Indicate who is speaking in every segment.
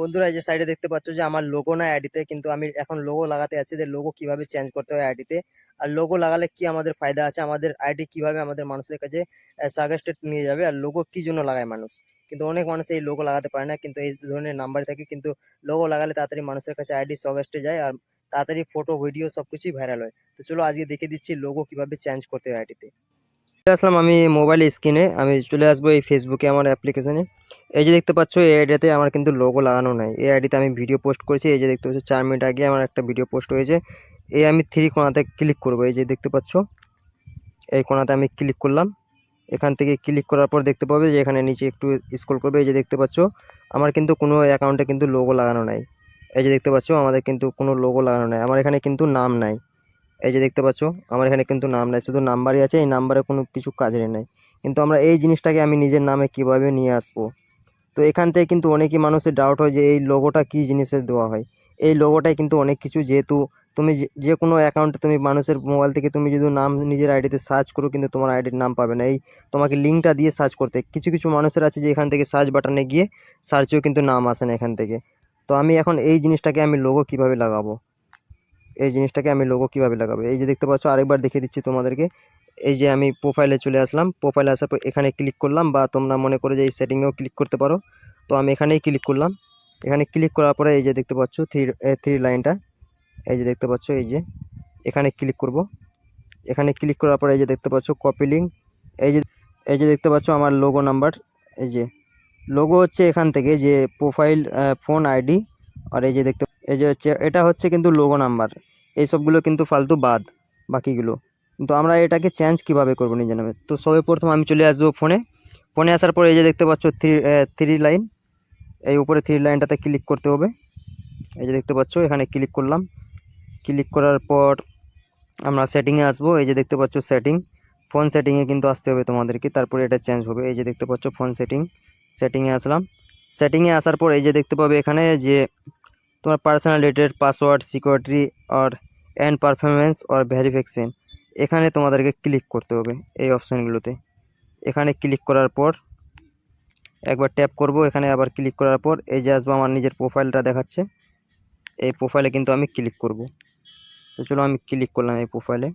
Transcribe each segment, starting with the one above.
Speaker 1: বন্ধুরা এই যে সাইডে দেখতে পাচ্ছ যে আমার লোগো না আইডিতে কিন্তু আমি এখন লোগো লাগাতে আছি যে লোগো কীভাবে চেঞ্জ করতে হয় আইডিতে আর লোগো লাগালে কি আমাদের ফায়দা আছে? আমাদের আইডি কীভাবে আমাদের মানুষের কাছে সাজেস্টেড নিয়ে যাবে? আর লোগো কি জন্য লাগায় মানুষ? কিন্তু অনেক মানুষ এই লোগো লাগাতে পারে না, কিন্তু এই ধরনের নাম্বার থাকে, কিন্তু লোগো লাগালে তাড়াতাড়ি মানুষের কাছে আইডি সাজেস্টে যায়, আর তাড়াতাড়ি ফটো ভিডিও সব কিছুই ভাইরাল হয়। তো চলো আজকে দেখে দিচ্ছি লোগো কীভাবে চেঞ্জ করতে হয় আইডিতে আসলাম আমি মোবাইল স্ক্রিনে আমি চলে আসব এই ফেসবুকে আমার অ্যাপ্লিকেশনে এই যে দেখতে পাচ্ছ, এই আইডিতে আমার কিন্তু লোগো লাগানো নাই। এই আইডিতে আমি ভিডিও পোস্ট করেছি। এই যে দেখতে পাচ্ছ, চার মিনিট আগে আমার একটা ভিডিও পোস্ট হয়েছে। এই আমি থ্রি কোনাতে ক্লিক করব। এই যে দেখতে পাচ্ছ, এই কোনাতে আমি ক্লিক করলাম। এখান থেকে ক্লিক করার পর দেখতে পাবে যে এখানে নিচে একটু স্ক্রল করবে। এই যে দেখতে পাচ্ছ, আমার কিন্তু কোনো অ্যাকাউন্টে কিন্তু লোগো লাগানো নাই। এই যে দেখতে পাচ্ছ, আমাদের কিন্তু কোনো লোগো লাগানো নাই। আমার এখানে কিন্তু নাম নাই। এই যে দেখতে পাচ্ছ, আমার এখানে কিন্তু নাম নাই, শুধু নাম্বারই আছে, এই নাম্বারে কোনো কিছু কাজের নাই। কিন্তু আমরা এই জিনিসটাকে আমি নিজের নামে কীভাবে নিয়ে আসব? তো এখান থেকে কিন্তু অনেকই মানুষের ডাউট হয় যে এই লোগোটা কী জিনিসের দেওয়া হয়। এই লোগোটাই কিন্তু অনেক কিছু, যেহেতু তুমি যে কোনো অ্যাকাউন্টে তুমি মানুষের মোবাইল থেকে তুমি যদি নাম, নিজের আইডিতে সার্চ করো, কিন্তু তোমার আইডির নাম পাবে না। এই তোমাকে লিঙ্কটা দিয়ে সার্চ করতে কিছু কিছু মানুষের আছে যে এখান থেকে সার্চ বাটনে গিয়ে সার্চেও কিন্তু নাম আসে না এখান থেকে। তো আমি এখন এই জিনিসটাকে আমি লোগো কীভাবে লাগাবো? এই জিনিসটাকে আমি লোগো কীভাবে লাগাবো? এই যে দেখতে পাচ্ছ, আরেকবার দেখিয়ে দিচ্ছি তোমাদেরকে। এই যে আমি প্রোফাইলে চলে আসলাম। প্রোফাইলে আসার পর এখানে ক্লিক করলাম বা তোমরা মনে করে যে এই সেটিংয়েও ক্লিক করতে পারো। তো আমি এখানেই ক্লিক করলাম। এখানে ক্লিক করার পরে এই যে দেখতে পাচ্ছ থ্রি থ্রি লাইনটা এই যে দেখতে পাচ্ছ, এই যে এখানে ক্লিক করব। এখানে ক্লিক করার পরে এই যে দেখতে পাচ্ছ কপি লিঙ্ক এই যে এই যে দেখতে পাচ্ছ আমার লোগো নাম্বার এই যে লোগো হচ্ছে এখান থেকে যে প্রোফাইল ফোন আইডি আর এই যে দেখতে এই যে হচ্ছে, এটা হচ্ছে কিন্তু লোগো নাম্বার এই সবগুলো কিন্তু ফালতু বাদ বাকিগুলো। কিন্তু আমরা এটাকে চেঞ্জ কীভাবে করব নিজে নামে? তো সবে প্রথম আমি চলে আসব ফোনে ফোনে আসার পর এই যে দেখতে পাচ্ছ থ্রি থ্রি লাইন এই উপরে থ্রি লাইনটাতে ক্লিক করতে হবে। এই যে দেখতে পাচ্ছ, এখানে ক্লিক করলাম। ক্লিক করার পর আমরা সেটিংয়ে আসব। এই যে দেখতে পাচ্ছ সেটিং ফোন সেটিংয়ে কিন্তু আসতে হবে তোমাদেরকে। তারপরে এটা চেঞ্জ হবে। এই যে দেখতে পাচ্ছ ফোন সেটিং সেটিংয়ে আসলাম। সেটিংয়ে আসার পর এই যে দেখতে পাবে এখানে যে তোমার পার্সোনাল ডেটের পাসওয়ার্ড সিকিউরিটি আর অ্যান্ড পারফরমেন্স অর ভেরিফিকেশন এখানে তোমাদেরকে ক্লিক করতে হবে এই অপশানগুলোতে এখানে ক্লিক করার পর, একবার ট্যাপ করব, এখানে আবার ক্লিক করার পর, এই যে আসব আমার নিজের প্রোফাইলটা দেখাচ্ছে। এই প্রোফাইলে কিন্তু আমি ক্লিক করব। তো চলো আমি ক্লিক করলাম এই প্রোফাইলে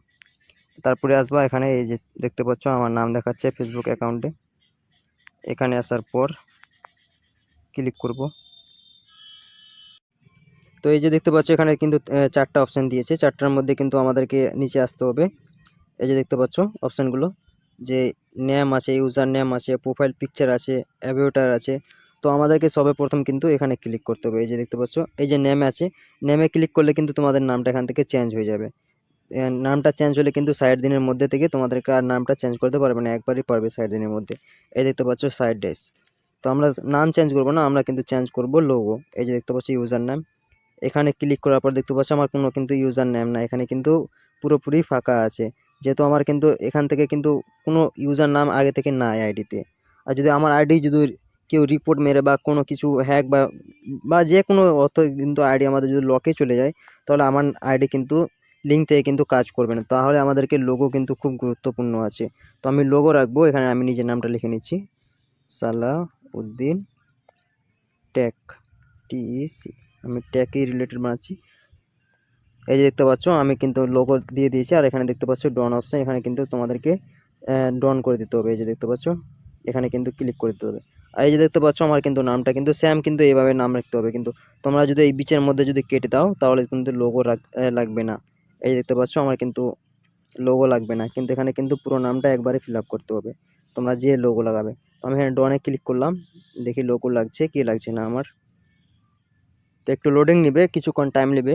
Speaker 1: তারপরে আসবা এখানে, এই যে দেখতে পাচ্ছ আমার নাম দেখাচ্ছে ফেসবুক অ্যাকাউন্টে এখানে আসার পর ক্লিক করব। তো এই যে দেখতে পাচ্ছ, এখানে কিন্তু চারটা অপশান দিয়েছে। চারটার মধ্যে কিন্তু আমাদেরকে নিচে আসতে হবে। এই যে দেখতে পাচ্ছ অপশানগুলো যে নেম আছে ইউজার নেম আছে প্রোফাইল পিকচার আছে অ্যাভিউটার আছে। তো আমাদেরকে সবে প্রথম কিন্তু এখানে ক্লিক করতে হবে। এই যে দেখতে পাচ্ছ, এই যে নেম আছে নেমে ক্লিক করলে কিন্তু তোমাদের নামটা এখান থেকে চেঞ্জ হয়ে যাবে। নামটা চেঞ্জ হলে কিন্তু ষাট দিনের মধ্যে থেকে তোমাদেরকে আর নামটা চেঞ্জ করতে পারবে না, একবারই পারবে ষাট দিনের মধ্যে। এই দেখতে পাচ্ছ সাইড ডেস তো আমরা নাম চেঞ্জ করব না, আমরা কিন্তু চেঞ্জ করব লোগো এই যে দেখতে পাচ্ছ ইউজার নাম এখানে ক্লিক করার পর দেখতে পাচ্ছ আমার কোনো কিন্তু ইউজার নেম না এখানে কিন্তু পুরোপুরি ফাঁকা আছে। যেহেতু আমার কিন্তু এখান থেকে কিন্তু কোনো ইউজার নাম আগে থেকে নাই আইডিতে আর যদি আমার আইডি যদি কেউ রিপোর্ট মেরে বা কোনো কিছু হ্যাক বা বা যে কোনো অর্থ কিন্তু আইডি আমাদের যদি লকে চলে যায়, তাহলে আমার আইডি কিন্তু লিঙ্ক থেকে কিন্তু কাজ করবে না। তাহলে আমাদেরকে লোগো কিন্তু খুব গুরুত্বপূর্ণ আছে। তো আমি লোগো রাখব, এখানে আমি নিজের নামটা লিখে নিচ্ছি। সালাহ উদ্দিন টেক টিইসি আমি ট্যাকই রিলেটেড বানাচ্ছি। এই যে দেখতে পাচ্ছ, আমি কিন্তু লোগো দিয়ে দিয়েছি, আর এখানে দেখতে পাচ্ছ ডন অপশান এখানে কিন্তু তোমাদেরকে ডন করে দিতে হবে। এই যে দেখতে পাচ্ছ, এখানে কিন্তু ক্লিক করে দিতে হবে। আর এই যে দেখতে পাচ্ছ, আমার কিন্তু নামটা কিন্তু স্যাম কিন্তু এইভাবে নাম রাখতে হবে। কিন্তু তোমরা যদি এই বিচের মধ্যে যদি কেটে দাও, তাহলে কিন্তু লোগো লাগবে না। এই দেখতে পাচ্ছ, আমার কিন্তু লোগো লাগবে না। কিন্তু এখানে কিন্তু পুরো নামটা একবারে ফিল আপ করতে হবে। তোমরা যে লোগো লাগাবে। আমি এখানে ডনে ক্লিক করলাম। দেখি লোগো লাগছে কি লাগছে না আমার। তো একটু লোডিং নেবে, কিছুক্ষণ টাইম নেবে।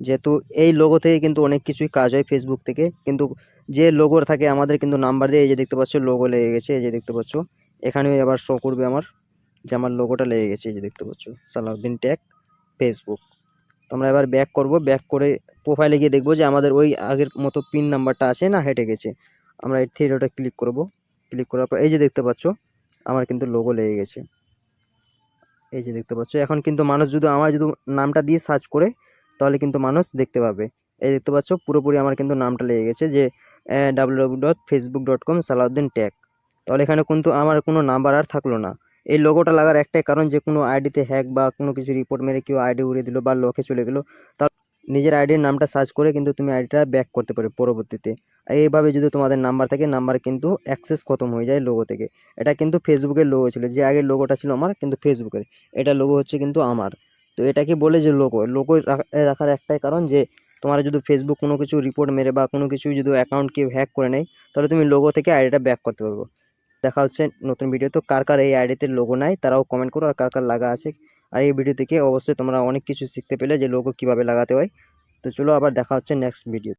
Speaker 1: যেহেতু এই লোগো থেকে কিন্তু অনেক কিছুই কাজ হয় ফেসবুক থেকে। কিন্তু যে লোগোর থাকে, আমাদের কিন্তু নাম্বার দিয়ে এই যে দেখতে পাচ্ছ লোগো লেগে গেছে, এই যে দেখতে পাচ্ছ। এখানেও আবার শো করবে আমার, যে আমার লোগোটা লেগে গেছে, এই যে দেখতে পাচ্ছ। সালাউদ্দিন ট্যাগ ফেসবুক তো আমরা এবার ব্যাক করব ব্যাক করে প্রোফাইলে গিয়ে দেখব যে আমাদের ওই আগের মতো পিন নাম্বারটা আছে না, হেঁটে গেছে। আমরা এই থ্রিডোটা ক্লিক করব। ক্লিক করার পর, এই যে দেখতে পাচ্ছ, আমার কিন্তু লোগো লেগে গেছে। এই যে দেখতে পাচ্ছ, এখন কিন্তু মানুষ যদি আমার যদি নামটা দিয়ে সার্চ করে, তাহলে কিন্তু মানুষ দেখতে পাবে। এই দেখতে পাচ্ছ, পুরোপুরি আমার কিন্তু নামটা লেগে গেছে যে W dot Facebook dot com Salauddin tag তাহলে এখানে কিন্তু আমার কোনো নাম্বার আর থাকল না। এই লোগোটা লাগার একটাই কারণ যে, কোনো আইডিতে হ্যাক বা কোনো কিছু রিপোর্ট মেরে কেউ আইডি উড়িয়ে দিল বা লোকে চলে গেলো তার নিজের আইডির নামটা সার্চ করে কিন্তু তুমি আইডিটা ব্যাক করতে পারো পরবর্তীতে। আর এইভাবে যদি তোমাদের নাম্বার থাকে নাম্বার কিন্তু অ্যাক্সেস খতম হয়ে যায় লোগো থেকে। এটা কিন্তু ফেসবুকের লোগো ছিল, যে আগের লোগোটা ছিল আমার, কিন্তু ফেসবুকের এটা লোগো হচ্ছে কিন্তু আমার। তো এটাকে বলে যে লোগো লোগো রাখার একটাই কারণ যে, তোমার যদি ফেসবুক কোনো কিছু রিপোর্ট মেরে বা কোনো কিছু যদি অ্যাকাউন্ট কেউ হ্যাক করে নেয়, তাহলে তুমি লোগো থেকে আইডিটা ব্যাক করতে পারব। দেখা হচ্ছে নতুন ভিডিও তো কার কার এই আইডিতে লোগো নাই, তারাও কমেন্ট করো আর কার কার লাগা আছে আর এই ভিডিও থেকে অবশ্যই তোমরা অনেক কিছু শিখতে পেলে যে লোগো কীভাবে লাগাতে হয়। তো চলো আবার দেখা হচ্ছে নেক্সট ভিডিও